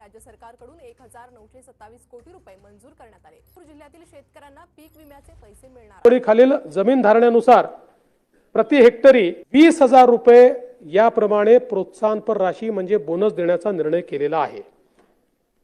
राज्य सरकारकडून एक हजार नऊशे सत्तावीस कोटी रुपये मंजूर करण्यात आले. नागपूर जिल्ह्यातील शेतकऱ्यांना पीक विम्याचे पैसे मिळणार. खालील जमीन धारण्यानुसार प्रति हेक्टरी वीस हजार रुपये याप्रमाणे प्रोत्साहनपर राशी म्हणजे बोनस देण्याचा निर्णय केलेला आहे.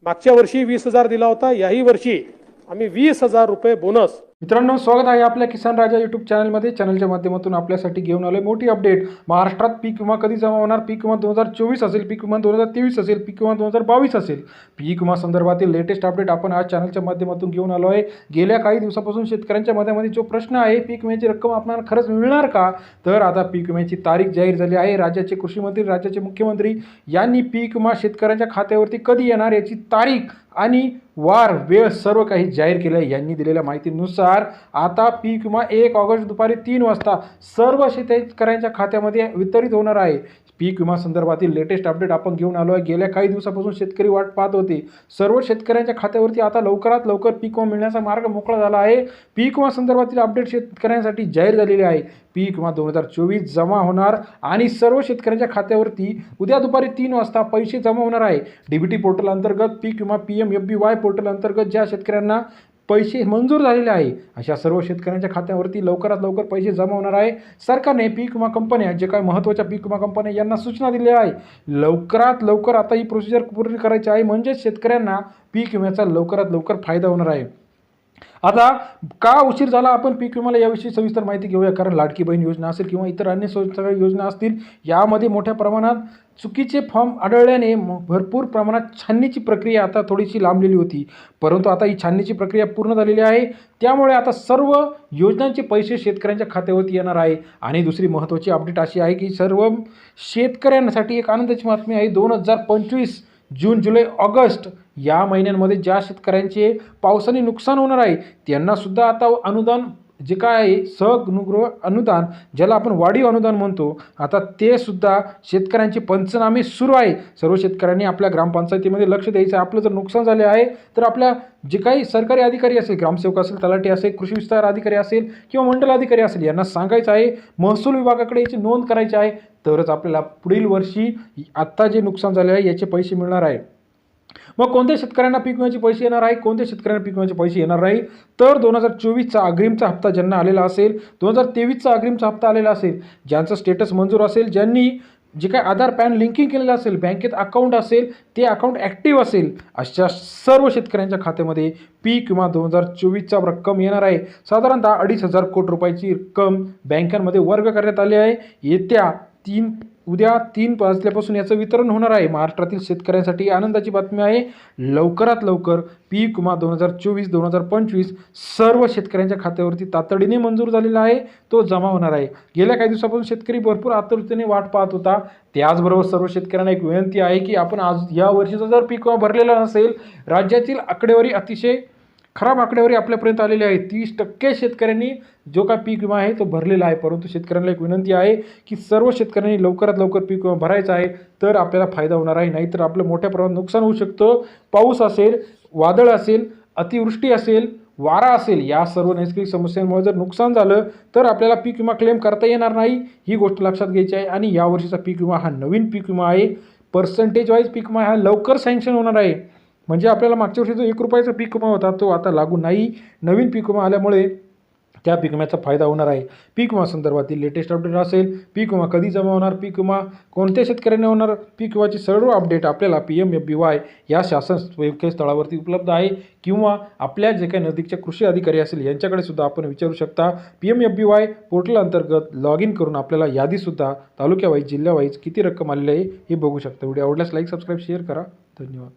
मागच्या वर्षी वीस हजार दिला होता याही वर्षी आम्ही वीस हजार रुपये बोनस मित्रांनो स्वागत आहे आपल्या किसान राजा युट्यूब चॅनलमध्ये चॅनलच्या माध्यमातून आपल्यासाठी घेऊन आलोय मोठी अपडेट महाराष्ट्रात पीक विमा कधी जमा होणार? पीक विमा दोन हजार चोवीस असेल पीक विमा दोन हजार तेवीस असेल पीक विमा दोन हजार बावीस असेल. पीक विमा संदर्भातील लेटेस्ट अपडेट आपण आज चॅनलच्या माध्यमातून घेऊन आलो आहे. गेल्या काही दिवसापासून शेतकऱ्यांच्या मध्यामध्ये जो प्रश्न आहे पीक विम्याची रक्कम आपल्याला खरंच मिळणार का? तर आता पीक विम्याची तारीख जाहीर झाली आहे. राज्याचे कृषी मंत्री राज्याचे मुख्यमंत्री यांनी पीक विमा शेतकऱ्यांच्या खात्यावरती कधी येणार याची तारीख आणि वार वेळ सर्व काही जाहीर केलं आहे यांनी दिलेल्या माहितीनुसार आता पीक विमा एक ऑगस्ट दुपारी तीन वाजता सर्व शेतकऱ्यांच्या खात्यामध्ये वितरित होणार आहे. पीक विमा संदर्भातील लेटेस्ट अपडेट आपण घेऊन आलो आहे. गेल्या काही दिवसापासून शेतकरी वाट पाहत होते. सर्व शेतकऱ्यांच्या खात्यावरती आता लवकरात लवकर पीक विमा मिळण्याचा मार्ग मोकळा झाला आहे. पीक विमा संदर्भातील अपडेट शेतकऱ्यांसाठी जाहीर झालेले आहे. पीक विमा दोन हजार चोवीस जमा होणार आणि सर्व शेतकऱ्यांच्या खात्यावरती उद्या दुपारी तीन वाजता पैसे जमा होणार आहे. डीबीटी पोर्टल अंतर्गत पीक विमा P M F B Y portal अंतर्गत ज्या शेतकऱ्यांना पैसे मंजूर झालेले आहे. अशा सर्व शेतकऱ्यांच्या खात्यावरती लवकरात लवकर पैसे जमा होणार आहे. सरकारने पीक विमा कंपन्या जे काही महत्त्वाच्या पीक विमा कंपन्या यांना सूचना दिल्या आहे. लवकरात लवकर आता ही प्रोसिजर पूर्ण करायची आहे. म्हणजेच शेतकऱ्यांना पीक विम्याचा लवकरात लवकर फायदा होणार आहे. आता का उशीर झाला आपण पीक विम्याला याविषयी सविस्तर माहिती घेऊया? कारण लाडकी बहीण योजना असेल किंवा इतर अन्य सगळ्या योजना असतील यामध्ये मोठ्या प्रमाणात चुकीचे फॉर्म आढळल्याने म- भरपूर प्रमाणात छाननीची प्रक्रिया आता थोडीशी लांबलेली होती. परंतु आता ही छाननीची प्रक्रिया पूर्ण झालेली आहे. त्यामुळे आता सर्व योजनांचे पैसे शेतकऱ्यांच्या खात्यावरती येणार आहे. आणि दुसरी महत्त्वाची अपडेट अशी आहे की सर्व शेतकऱ्यांसाठी एक आनंदाची बातमी आहे. दोन हजार पंचवीस जून जुलै ऑगस्ट या महिन्यांमध्ये ज्या शेतकऱ्यांचे पावसाने नुकसान होणार आहे त्यांनासुद्धा आता अनुदान जे काय आहे सहगृह अनुदान ज्याला आपण वाढीव अनुदान म्हणतो आता ते सुद्धा शेतकऱ्यांचे पंचनामे सुरू आहे. सर्व शेतकऱ्यांनी आपल्या ग्रामपंचायतीमध्ये लक्ष द्यायचं आपलं जर नुकसान झाले आहे तर आपल्या जे काही सरकारी अधिकारी असेल ग्रामसेवक असेल तलाठी असेल कृषी विस्तार अधिकारी असेल किंवा मंडल अधिकारी असेल यांना सांगायचं आहे महसूल विभागाकडे याची नोंद करायची आहे. तरच आपल्याला पुढील वर्षी आत्ता जे नुकसान झाले आहे याचे पैसे मिळणार आहे. मग कोणत्या शेतकऱ्यांना पीक विम्याचे पैसे येणार आहे? कोणत्या शेतकऱ्यांना पीक विम्याचे पैसे येणार नाही? तर दोन हजार चोवीसचा अग्रिमचा हप्ता ज्यांना आलेला असेल दोन हजार तेवीसचा अग्रिमचा हप्ता आलेला असेल ज्यांचं स्टेटस मंजूर असेल ज्यांनी जे काय आधार पॅन लिंकिंग केलेलं असेल बँकेत अकाउंट असेल ते अकाउंट ॲक्टिव्ह असेल अशा सर्व शेतकऱ्यांच्या खात्यामध्ये पीक विमा दोन हजार चोवीसचा रक्कम येणार आहे. साधारणतः अडीच हजार कोटी रुपयाची रक्कम बँकांमध्ये वर्ग करण्यात आली आहे. येत्या तीन उद्या तीन वाजल्यापासून याचं वितरण होणार आहे. महाराष्ट्रातील शेतकऱ्यांसाठी आनंदाची बातमी आहे. लवकरात लवकर पीक विमा दोन हजार चोवीस दोन हजार पंचवीस सर्व शेतकऱ्यांच्या खात्यावरती तातडीने मंजूर झालेला आहे. तो जमा होणार आहे. गेल्या काही दिवसापासून शेतकरी भरपूर आतुरतेने वाट पाहत होता. त्याचबरोबर सर्व शेतकऱ्यांना एक विनंती आहे की आपण आज या वर्षीचा जर पीक विमा भरलेला नसेल राज्यातील आकडेवारी अतिशय खराब आकडेवारी आपल्यापर्यंत आलेली आहे. तीस टक्के शेतकऱ्यांनी जो काय पीक विमा आहे तो भरलेला आहे. परंतु शेतकऱ्यांना एक विनंती आहे की सर्व शेतकऱ्यांनी लवकरात लवकर पीक विमा भरायचा आहे तर आपल्याला फायदा होणार आहे. नाहीतर आपलं मोठ्या प्रमाणात नुकसान होऊ शकतं. पाऊस असेल वादळ असेल अतिवृष्टी असेल वारा असेल या सर्व नैसर्गिक समस्यांमुळे जर नुकसान झालं तर आपल्याला पीक विमा क्लेम करता येणार नाही. ही गोष्ट लक्षात घ्यायची आहे आणि यावर्षीचा पीक विमा हा नवीन पीक विमा आहे. पर्सेंटेज वाईज पीक विमा हा लवकर सँक्शन होणार आहे. म्हणजे आपल्याला मागच्या वर्षी जो एक रुपयाचा पीक विमा होता तो आता लागू नाही. नवीन पीक विमा आल्यामुळे त्या पीक विम्याचा फायदा होणार आहे. पीक विमा संदर्भातील लेटेस्ट अपडेट असेल पीक विमा कधी जमा होणार पीक विमा कोणत्या शेतकऱ्यांना होणार पीक विमाची सर्व अपडेट आपल्याला P M F B Y या शासन स्थळावरती उपलब्ध आहे. किंवा आपल्या जे काही नजदीकच्या कृषी अधिकारी असेल यांच्याकडे सुद्धा आपण विचारू शकता. P M F B Y portal अंतर्गत लॉग इन करून आपल्याला यादीसुद्धा तालुक्यावाईज जिल्ह्यावाईज किती रक्कम आलेली आहे हे बघू शकता. व्हिडिओ आवडल्यास लाईक सबस्क्राईब शेअर करा. धन्यवाद.